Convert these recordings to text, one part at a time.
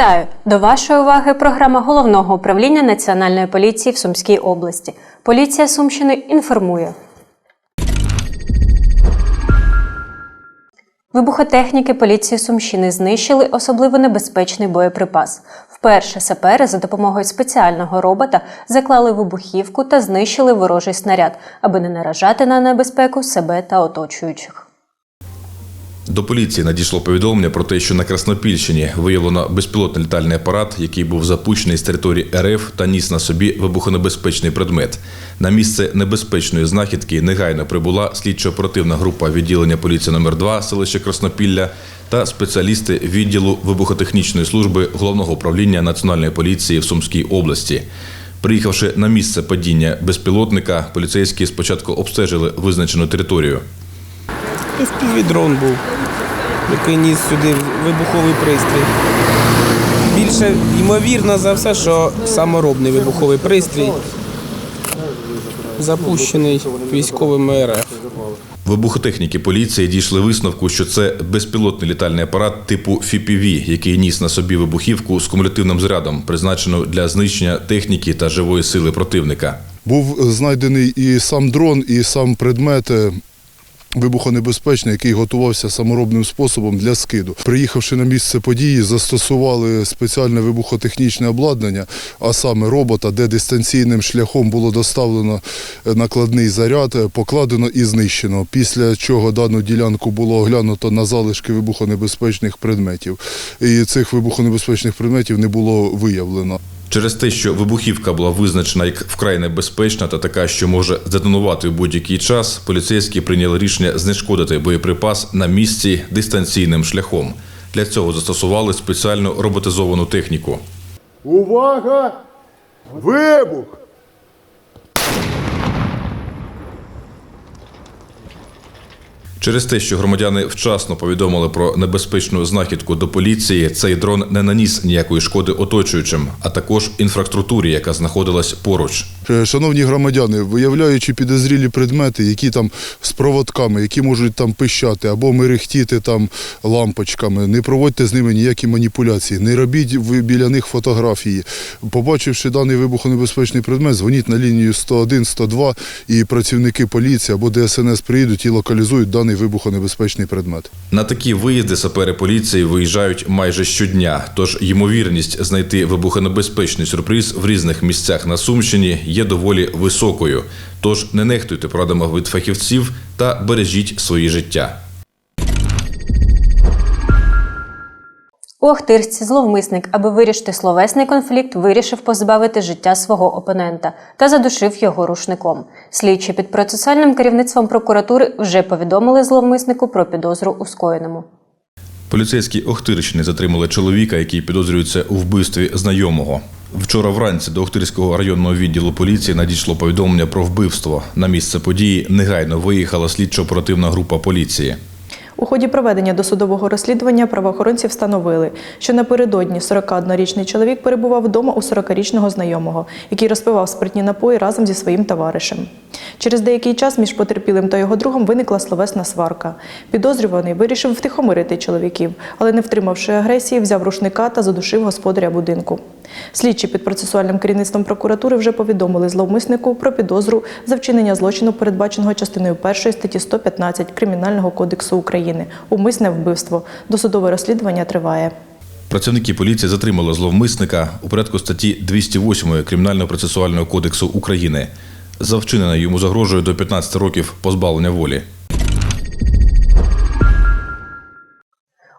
Вітаю! До вашої уваги програма головного управління Національної поліції в Сумській області. Поліція Сумщини інформує. Вибухотехніки поліції Сумщини знищили особливо небезпечний боєприпас. Вперше сапери за допомогою спеціального робота заклали вибухівку та знищили ворожий снаряд, аби не наражати на небезпеку себе та оточуючих. До поліції надійшло повідомлення про те, що на Краснопільщині виявлено безпілотний літальний апарат, який був запущений з території РФ та ніс на собі вибухонебезпечний предмет. На місце небезпечної знахідки негайно прибула слідчо-оперативна група відділення поліції номер 2 селища Краснопілля та спеціалісти відділу вибухотехнічної служби головного управління Національної поліції в Сумській області. Приїхавши на місце падіння безпілотника, поліцейські спочатку обстежили визначену територію. Дрон був, який ніс сюди вибуховий пристрій. Більше ймовірно за все, що саморобний вибуховий пристрій запущений військовими РФ. Вибухотехніки поліції дійшли висновку, що це безпілотний літальний апарат типу FPV, який ніс на собі вибухівку з кумулятивним зарядом, призначену для знищення техніки та живої сили противника. Був знайдений і сам дрон, і сам предмет е, вибухонебезпечний, який готувався саморобним способом для скиду. Приїхавши на місце події, застосували спеціальне вибухотехнічне обладнання, а саме робота, де дистанційним шляхом було доставлено е, накладний заряд, е, покладено і знищено. Після чого дану ділянку було оглянуто на залишки вибухонебезпечних предметів. І цих вибухонебезпечних предметів не було виявлено. Через те, що вибухівка була визначена як вкрай небезпечна та така, що може здетонувати в будь-який час, поліцейські прийняли рішення знешкодити боєприпас на місці дистанційним шляхом. Для цього застосували спеціальну роботизовану техніку. Увага! Вибух! Через те, що громадяни вчасно повідомили про небезпечну знахідку до поліції, цей дрон не наніс ніякої шкоди оточуючим, а також інфраструктурі, яка знаходилась поруч. Е, Шановні громадяни, виявляючи підозрілі предмети, які там з проводками, які можуть там пищати або мерехтіти там лампочками, не проводьте з ними ніякі маніпуляції, не робіть біля них фотографії. Побачивши даний вибухонебезпечний предмет, дзвоніть на лінію 101, 102 і працівники поліції або ДСНС приїдуть і локалізують даний вибухонебезпечний предмет. На такі виїзди сапери поліції виїжджають майже щодня. Тож ймовірність знайти вибухонебезпечний сюрприз в різних місцях на Сумщині є доволі високою. Тож не нехтуйте порадами від фахівців та бережіть свої життя. У Охтирці зловмисник, аби вирішити словесний конфлікт, вирішив позбавити життя свого опонента та задушив його рушником. Слідчі під процесуальним керівництвом прокуратури вже повідомили зловмиснику про підозру у скоєному. Поліцейські Охтирщини затримали чоловіка, який підозрюється у вбивстві знайомого. Вчора вранці до Охтирського районного відділу поліції надійшло повідомлення про вбивство. На місце події негайно виїхала слідчо-оперативна група поліції. У ході проведення досудового розслідування правоохоронці встановили, що напередодні 41-річний чоловік перебував вдома у 40-річного знайомого, який розпивав спиртні напої разом зі своїм товаришем. Через деякий час між потерпілим та його другом виникла словесна сварка. Підозрюваний вирішив втихомирити чоловіків, але, не втримавши агресії, взяв рушника та задушив господаря будинку. Слідчі під процесуальним керівництвом прокуратури вже повідомили зловмиснику про підозру за вчинення злочину, передбаченого частиною 1 статті 115 Кримінального кодексу України. Умисне вбивство. Досудове розслідування триває. Працівники поліції затримали зловмисника у порядку статті 208 Кримінального процесуального кодексу України. За вчинене йому загрожує до 15 років позбавлення волі.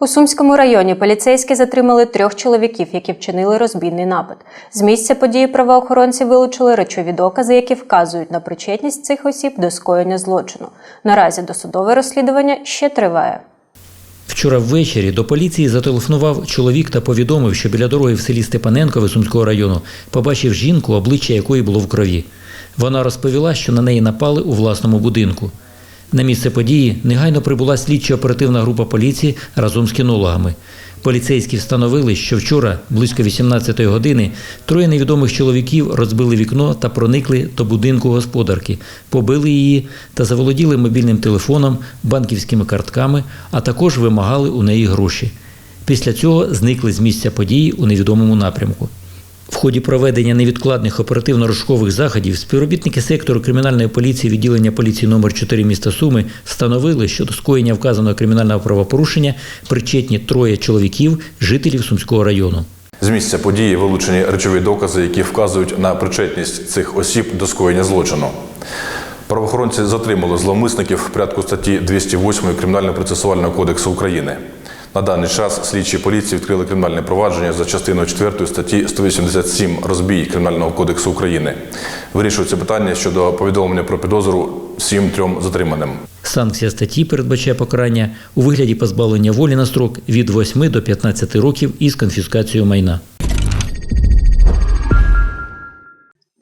У Сумському районі поліцейські затримали трьох чоловіків, які вчинили розбійний напад. З місця події правоохоронці вилучили речові докази, які вказують на причетність цих осіб до скоєння злочину. Наразі досудове розслідування ще триває. Вчора ввечері до поліції зателефонував чоловік та повідомив, що біля дороги в селі Степаненкове Сумського району побачив жінку, обличчя якої було в крові. Вона розповіла, що на неї напали у власному будинку. На місце події негайно прибула слідчо-оперативна група поліції разом з кінологами. Поліцейські встановили, що вчора, близько 18-ї години, троє невідомих чоловіків розбили вікно та проникли до будинку господарки, побили її та заволоділи мобільним телефоном, банківськими картками, а також вимагали у неї гроші. Після цього зникли з місця події у невідомому напрямку. В ході проведення невідкладних оперативно-розшукових заходів співробітники сектору кримінальної поліції відділення поліції номер 4 міста Суми встановили, що до скоєння вказаного кримінального правопорушення причетні троє чоловіків, жителів Сумського району. З місця події вилучені речові докази, які вказують на причетність цих осіб до скоєння злочину. Правоохоронці затримали зловмисників в порядку статті 208 Кримінально-процесуального кодексу України. На даний час слідчі поліції відкрили кримінальне провадження за частиною 4 статті 187 розбій Кримінального кодексу України. Вирішується питання щодо повідомлення про підозру всім трьом затриманим. Санкція статті передбачає покарання у вигляді позбавлення волі на строк від 8 до 15 років із конфіскацією майна.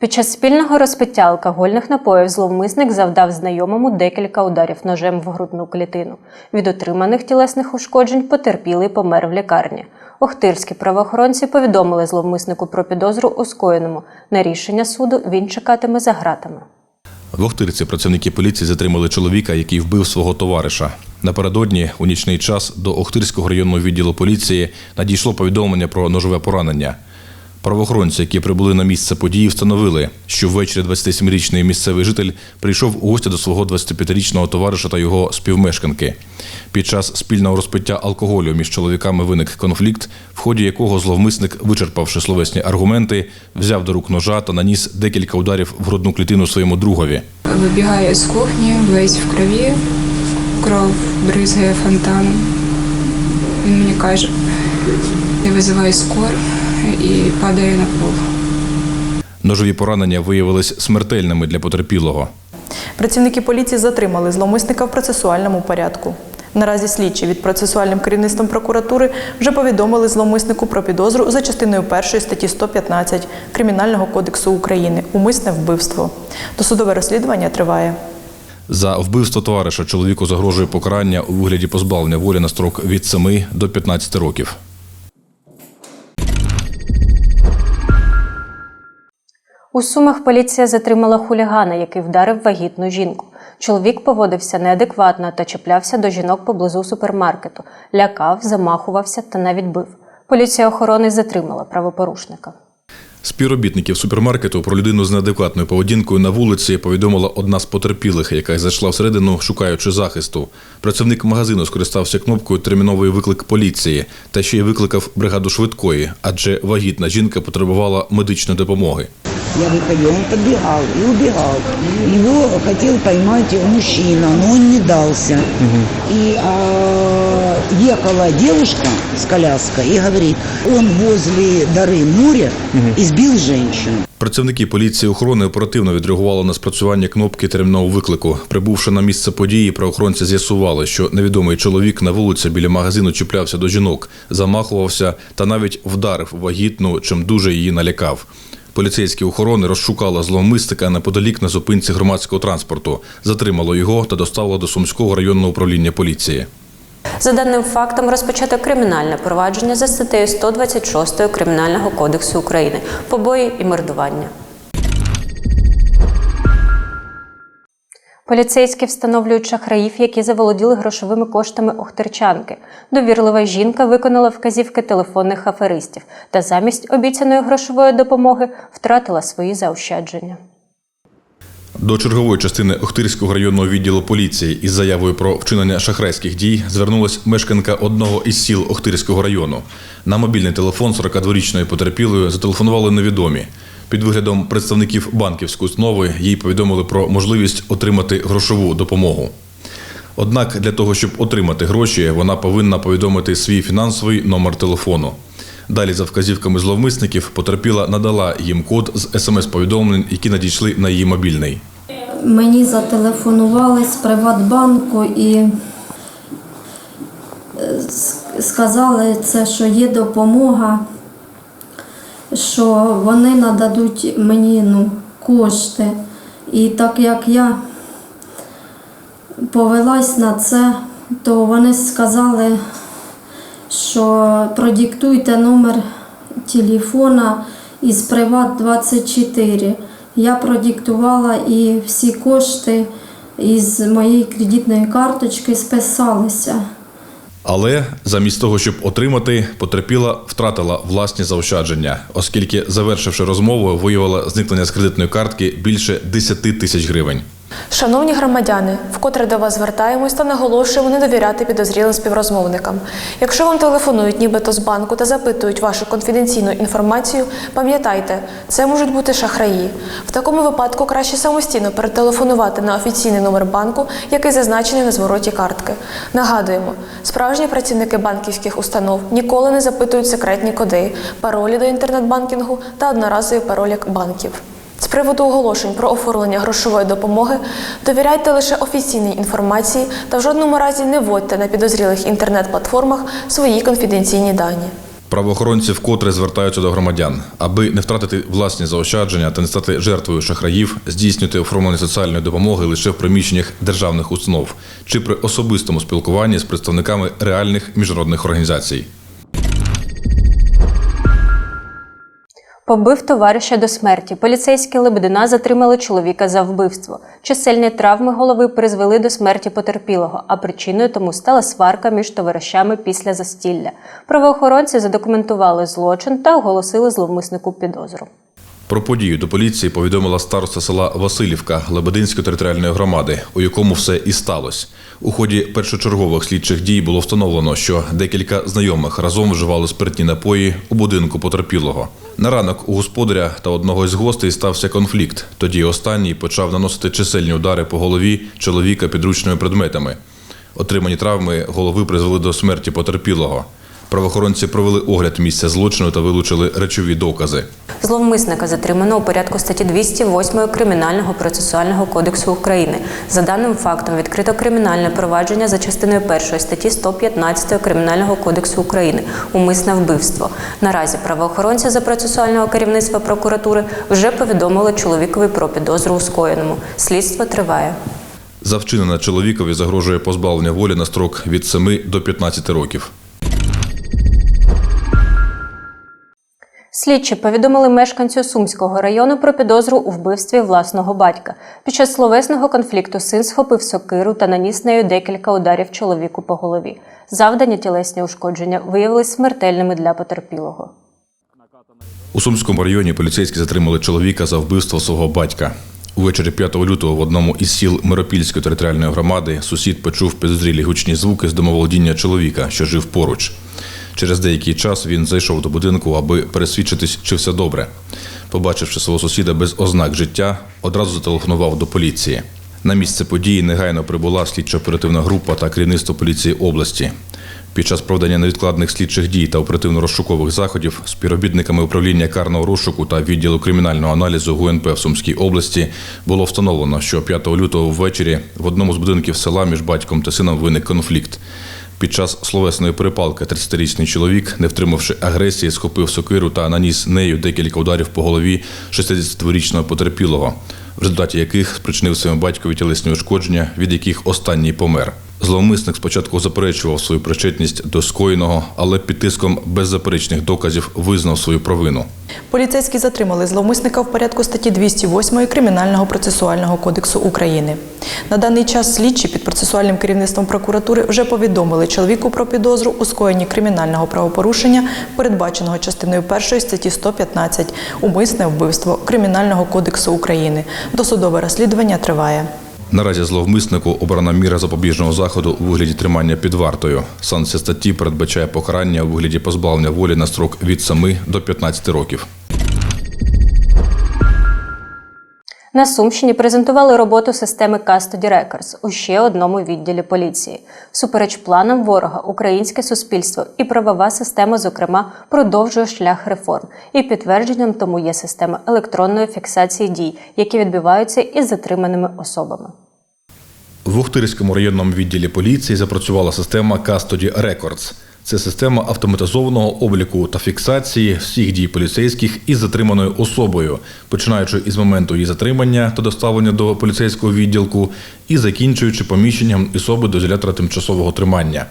Під час спільного розпиття алкогольних напоїв зловмисник завдав знайомому декілька ударів ножем в грудну клітину. Від отриманих тілесних ушкоджень потерпілий помер в лікарні. Охтирські правоохоронці повідомили зловмиснику про підозру у скоєному. На рішення суду він чекатиме за ґратами. В Охтирці працівники поліції затримали чоловіка, який вбив свого товариша. Напередодні, у нічний час, до Охтирського районного відділу поліції надійшло повідомлення про ножове поранення. Правоохоронці, які прибули на місце події, встановили, що ввечері 27-річний місцевий житель прийшов у гості до свого 25-річного товариша та його співмешканки. Під час спільного розпиття алкоголю між чоловіками виник конфлікт, в ході якого зловмисник, вичерпавши словесні аргументи, взяв до рук ножа та наніс декілька ударів в грудну клітину своєму другові. Вибігає з кухні, весь в крові, кров бризгає фонтаном. Він мені каже, я визиваю скор і падає на пол. Ножові поранення виявились смертельними для потерпілого. Працівники поліції затримали зловмисника в процесуальному порядку. Наразі слідчі від процесуальним керівництвом прокуратури вже повідомили зловмиснику про підозру за частиною 1 статті 115 Кримінального кодексу України умисне вбивство. Досудове розслідування триває. За вбивство товариша чоловіку загрожує покарання у вигляді позбавлення волі на строк від 7 до 15 років. У Сумах поліція затримала хулігана, який вдарив вагітну жінку. Чоловік поводився неадекватно та чіплявся до жінок поблизу супермаркету, лякав, замахувався та навіть бив. Поліція охорони затримала правопорушника. Співробітників супермаркету про людину з неадекватною поведінкою на вулиці повідомила одна з потерпілих, яка зайшла всередину, шукаючи захисту. Працівник магазину скористався кнопкою терміновий виклик поліції та ще й викликав бригаду швидкої, адже вагітна жінка потребувала медичної допомоги. Я выходила, он подбегал и убегал. Его хотел поймать мужчина, но он не дался. И а, ехала девушка с коляской и говорит, он возле дары моря избил женщину. Працівники поліції охорони оперативно відреагували на спрацювання кнопки термінового виклику. Прибувши на місце події, правоохоронці з'ясували, що невідомий чоловік на вулиці біля магазину чіплявся до жінок, замахувався та навіть вдарив вагітну, чим дуже її налякав. Поліцейські охорони розшукали зловмисника неподалік на зупинці громадського транспорту, затримало його та доставило до Сумського районного управління поліції. За даним фактом розпочато кримінальне провадження за статтею 126 Кримінального кодексу України побої і мордування. Поліцейські встановлюють шахраїв, які заволоділи грошовими коштами охтерчанки. Довірлива жінка виконала вказівки телефонних аферистів та замість обіцяної грошової допомоги втратила свої заощадження. До чергової частини Охтирського районного відділу поліції із заявою про вчинення шахрайських дій звернулась мешканка одного із сіл Охтирського району. На мобільний телефон 42-річної потерпілої зателефонували невідомі. Під виглядом представників банківської установи їй повідомили про можливість отримати грошову допомогу. Однак для того, щоб отримати гроші, вона повинна повідомити свій фінансовий номер телефону. Далі, за вказівками зловмисників, потерпіла надала їм код з смс-повідомлень, які надійшли на її мобільний. Мені зателефонували з Приватбанку і е, сказали це, що є допомога, що вони нададуть мені ну, кошти. І так як я повелась на це, то вони сказали, що продиктуйте номер телефона із Приват 24. Я продиктувала і всі кошти із моєї кредитної карточки списалися. Але замість того, щоб отримати, потерпіла втратила власні заощадження, оскільки, завершивши розмову, виявила зникнення з кредитної картки більше 10 тисяч гривень. Шановні громадяни, вкотре до вас звертаємось та наголошуємо не довіряти підозрілим співрозмовникам. Якщо вам телефонують нібито з банку та запитують вашу конфіденційну інформацію, пам'ятайте, це можуть бути шахраї. В такому випадку краще самостійно перетелефонувати на офіційний номер банку, який зазначений на звороті картки. Нагадуємо, справжні працівники банківських установ ніколи не запитують секретні коди, паролі до інтернет-банкінгу та одноразові паролі банків. З приводу оголошень про оформлення грошової допомоги довіряйте лише офіційній інформації та в жодному разі не вводьте на підозрілих інтернет-платформах свої конфіденційні дані. Правоохоронці вкотре звертаються до громадян, аби не втратити власні заощадження та не стати жертвою шахраїв, здійснювати оформлення соціальної допомоги лише в приміщеннях державних установ чи при особистому спілкуванні з представниками реальних міжнародних організацій. Побив товариша до смерті. Поліцейські Лебедина затримали чоловіка за вбивство. Чисельні травми голови призвели до смерті потерпілого, а причиною тому стала сварка між товаришами після застілля. Правоохоронці задокументували злочин та оголосили зловмиснику підозру. Про подію до поліції повідомила староста села Васильівка Лебединської територіальної громади, у якому все і сталося. У ході першочергових слідчих дій було встановлено, що декілька знайомих разом вживали спиртні напої у будинку потерпілого. На ранок у господаря та одного із гостей стався конфлікт. Тоді останній почав наносити чисельні удари по голові чоловіка підручними предметами. Отримані травми голови призвели до смерті потерпілого. Правоохоронці провели огляд місця злочину та вилучили речові докази. Зловмисника затримано у порядку статті 208 Кримінального процесуального кодексу України. За даним фактом відкрито кримінальне провадження за частиною 1 статті 115 Кримінального кодексу України умисне вбивство. Наразі правоохоронці за процесуального керівництва прокуратури вже повідомили чоловікові про підозру у скоєному. Слідство триває. За вчинене чоловікові загрожує позбавлення волі на строк від 7 до 15 років. Слідчі повідомили мешканцю Сумського району про підозру у вбивстві власного батька. Під час словесного конфлікту син схопив сокиру та наніс нею декілька ударів чоловіку по голові. Завдані тілесні ушкодження виявились смертельними для потерпілого. У Сумському районі поліцейські затримали чоловіка за вбивство свого батька. Увечері 5 лютого в одному із сіл Миропільської територіальної громади сусід почув підозрілі гучні звуки з домоволодіння чоловіка, що жив поруч. Через деякий час він зайшов до будинку, аби пересвідчитись, чи все добре. Побачивши свого сусіда без ознак життя, одразу зателефонував до поліції. На місце події негайно прибула слідчо-оперативна група та керівництво поліції області. Під час проведення невідкладних слідчих дій та оперативно-розшукових заходів співробітниками управління карного розшуку та відділу кримінального аналізу ГУНП в Сумській області було встановлено, що 5 лютого ввечері в одному з будинків села між батьком та сином виник конфлікт. Під час словесної перепалки 30-річний чоловік, не втримавши агресії, схопив сокиру та наніс нею декілька ударів по голові 62-річного потерпілого, в результаті яких спричинив своєму батькові тілесні ушкодження, від яких останній помер. Зловмисник спочатку заперечував свою причетність до скоєного, але під тиском беззаперечних доказів визнав свою провину. Поліцейські затримали зловмисника в порядку статті 208 Кримінального процесуального кодексу України. На даний час слідчі під процесуальним керівництвом прокуратури вже повідомили чоловіку про підозру у скоєнні кримінального правопорушення, передбаченого частиною 1 статті 115 умисне вбивство Кримінального кодексу України. Досудове розслідування триває. Наразі зловмиснику обрана міра запобіжного заходу у вигляді тримання під вартою. Санкція статті передбачає покарання у вигляді позбавлення волі на строк від 7 до 15 років. На Сумщині презентували роботу системи Custody Records у ще одному відділі поліції. Супереч планам ворога, українське суспільство і правова система, зокрема, продовжує шлях реформ. І підтвердженням тому є система електронної фіксації дій, які відбуваються із затриманими особами. В Охтирському районному відділі поліції запрацювала система Custody Records. Це система автоматизованого обліку та фіксації всіх дій поліцейських із затриманою особою, починаючи із моменту її затримання та доставлення до поліцейського відділку і закінчуючи поміщенням особи до ізолятора тимчасового тримання.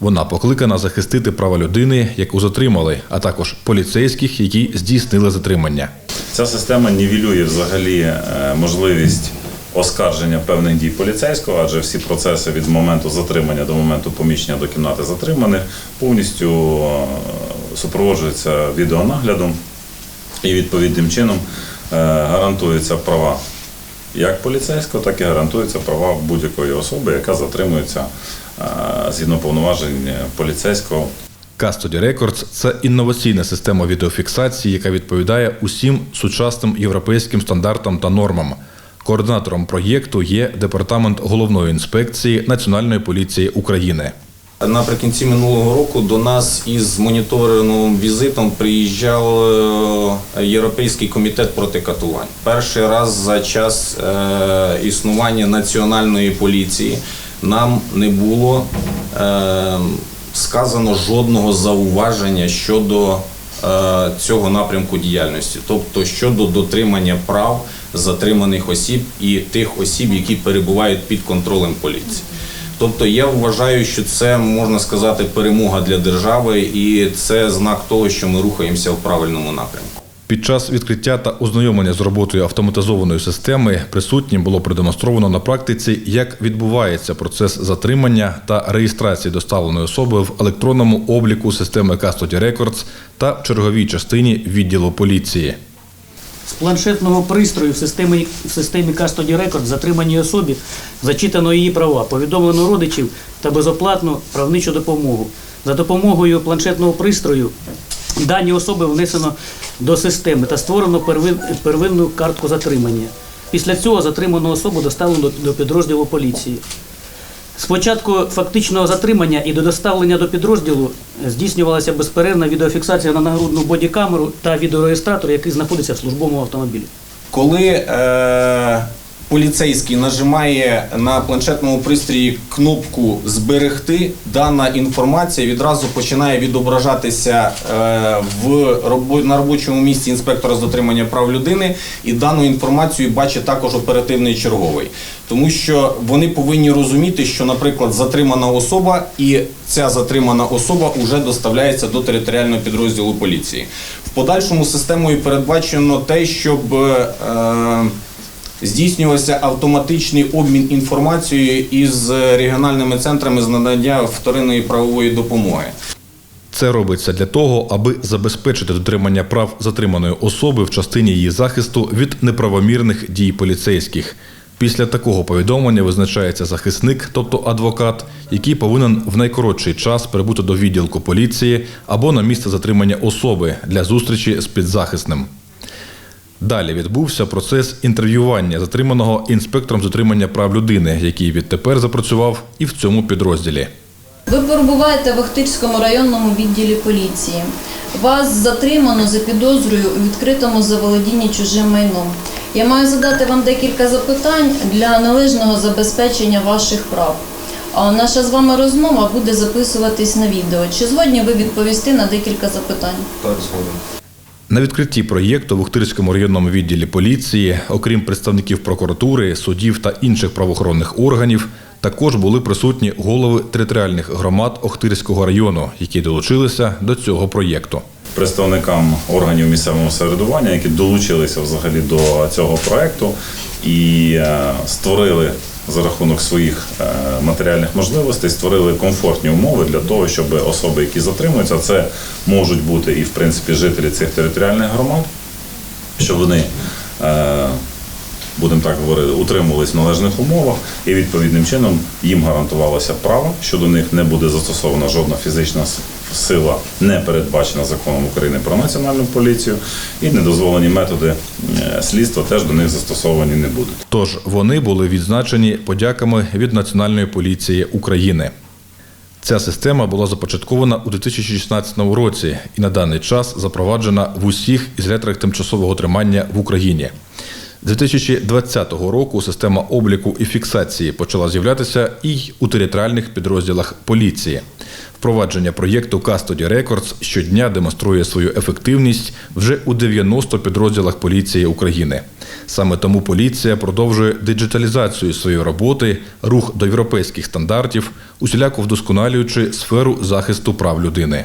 Вона покликана захистити права людини, яку затримали, а також поліцейських, які здійснили затримання. Ця система нівелює взагалі е, можливість оскарження певних дій поліцейського, адже всі процеси від моменту затримання до моменту поміщення до кімнати затриманих повністю е, супроводжуються відеонаглядом і відповідним чином е, гарантуються права як поліцейського, так і гарантуються права будь-якої особи, яка затримується е, згідно повноважень поліцейського Custody Records – це інноваційна система відеофіксації, яка відповідає усім сучасним європейським стандартам та нормам. Координатором проєкту є департамент головної інспекції Національної поліції України. Наприкінці минулого року до нас із моніторинговим візитом приїжджав е, Європейський комітет проти катувань. Перший раз за час е, існування національної поліції нам не було е, сказано жодного зауваження щодо цього напрямку діяльності, тобто щодо дотримання прав затриманих осіб і тих осіб, які перебувають під контролем поліції. Тобто я вважаю, що це можна сказати перемога для держави, і це знак того, що ми рухаємося в правильному напрямку. Під час відкриття та ознайомлення з роботою автоматизованої системи присутнім було продемонстровано на практиці, як відбувається процес затримання та реєстрації доставленої особи в електронному обліку системи Custody Records та в черговій частині відділу поліції. З планшетного пристрою в системі, в системі Custody Record затриманій особі зачитано її права, повідомлено родичів та безоплатну правничу допомогу. За допомогою планшетного пристрою дані особи внесено до системи та створено первинну картку затримання. Після цього затриману особу доставлено до, підрозділу поліції. Спочатку фактичного затримання і до доставлення до підрозділу здійснювалася безперервна відеофіксація на нагрудну бодікамеру та відеореєстратор, який знаходиться в службовому автомобілі. Коли е, поліцейський нажимає на планшетному пристрої кнопку Зберегти, дана інформація відразу починає відображатися е, в на робочому місці інспектора з дотримання прав людини, і дану інформацію бачить також оперативний черговий. Тому що вони повинні розуміти, що, наприклад, затримана особа і ця затримана особа вже доставляється до територіального підрозділу поліції. В подальшому системою передбачено те, щоб е, здійснювався автоматичний обмін інформацією із регіональними центрами з надання вторинної правової допомоги. Це робиться для того, аби забезпечити дотримання прав затриманої особи в частині її захисту від неправомірних дій поліцейських. Після такого повідомлення визначається захисник, тобто адвокат, який повинен в найкоротший час прибути до відділку поліції або на місце затримання особи для зустрічі з підзахисним. Далі відбувся процес інтерв'ювання затриманого інспектором затримання прав людини, який відтепер запрацював і в цьому підрозділі. Ви перебуваєте в Охтирському районному відділі поліції. Вас затримано за підозрою у відкритому заволодінні чужим майном. Я маю задати вам декілька запитань для належного забезпечення ваших прав. А наша з вами розмова буде записуватись на відео. Чи згодні ви відповісти на декілька запитань? Так, згодом. На відкритті проєкту в Ухтирському районному відділі поліції, окрім представників прокуратури, судів та інших правоохоронних органів, також були присутні голови територіальних громад Охтирського району, які долучилися до цього проєкту. представникам органів місцевого самоврядування, які долучилися взагалі до цього проекту і е, створили за рахунок своїх е, матеріальних можливостей, створили комфортні умови для того, щоб особи, які затримуються, це можуть бути і в принципі жителі цих територіальних громад, щоб вони. Будемо так говорити, утримувались в належних умовах, і відповідним чином їм гарантувалося право, що до них не буде застосована жодна фізична сила, не передбачена законом України про національну поліцію, і недозволені методи е, слідства теж до них застосовані не будуть. Тож вони були відзначені подяками від Національної поліції України. Ця система була започаткована у 2016 році і на даний час запроваджена в усіх ізоляторах тимчасового тримання в Україні. З 2020 року система обліку і фіксації почала з'являтися і у територіальних підрозділах поліції. Впровадження проєкту Custody Records щодня демонструє свою ефективність вже у 90 підрозділах поліції України. Саме тому поліція продовжує диджиталізацію своєї роботи, рух до європейських стандартів, усіляко вдосконалюючи сферу захисту прав людини.